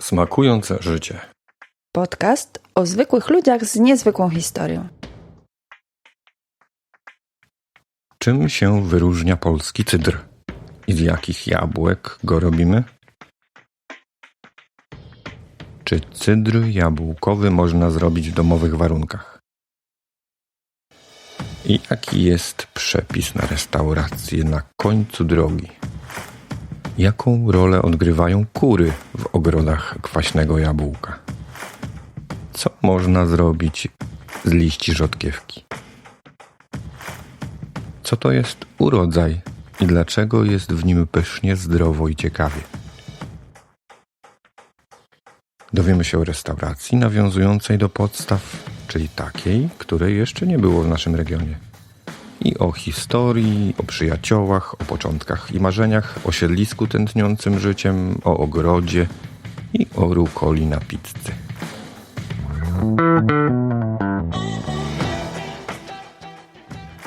Smakujące życie. Podcast o zwykłych ludziach z niezwykłą historią. Czym się wyróżnia polski cydr? I z jakich jabłek go robimy? Czy cydr jabłkowy można zrobić w domowych warunkach? I jaki jest przepis na restaurację na końcu drogi? Jaką rolę odgrywają kury w ogrodach kwaśnego jabłka? Co można zrobić z liści rzodkiewki? Co to jest urodzaj i dlaczego jest w nim pysznie, zdrowo i ciekawie? Dowiemy się o restauracji nawiązującej do podstaw, czyli takiej, której jeszcze nie było w naszym regionie. I o historii, o przyjaciołach, o początkach i marzeniach, o siedlisku tętniącym życiem, o ogrodzie i o rukoli na pizzy.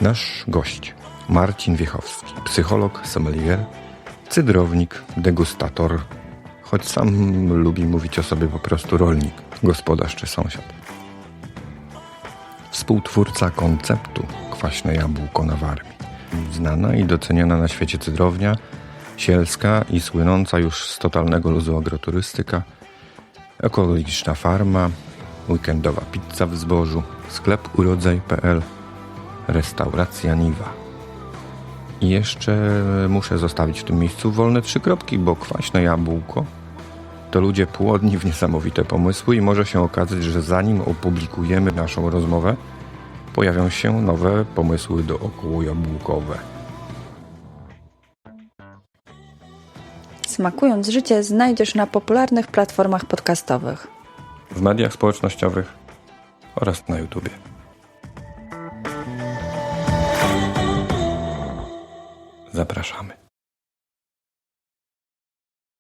Nasz gość Marcin Wiechowski, psycholog, sommelier, cydrownik, degustator, choć sam lubi mówić o sobie po prostu rolnik, gospodarz czy sąsiad. Współtwórca konceptu kwaśne jabłko na Warmii. Znana i doceniana na świecie cydrownia, sielska i słynąca już z totalnego luzu agroturystyka, ekologiczna farma, weekendowa pizza w zbożu, sklep urodzaj.pl, restauracja Niwa. I jeszcze muszę zostawić w tym miejscu wolne trzy kropki, bo kwaśne jabłko to ludzie płodni w niesamowite pomysły i może się okazać, że zanim opublikujemy naszą rozmowę, pojawią się nowe pomysły do około jabłkowe. Smakując życie znajdziesz na popularnych platformach podcastowych. W mediach społecznościowych oraz na YouTubie. Zapraszamy.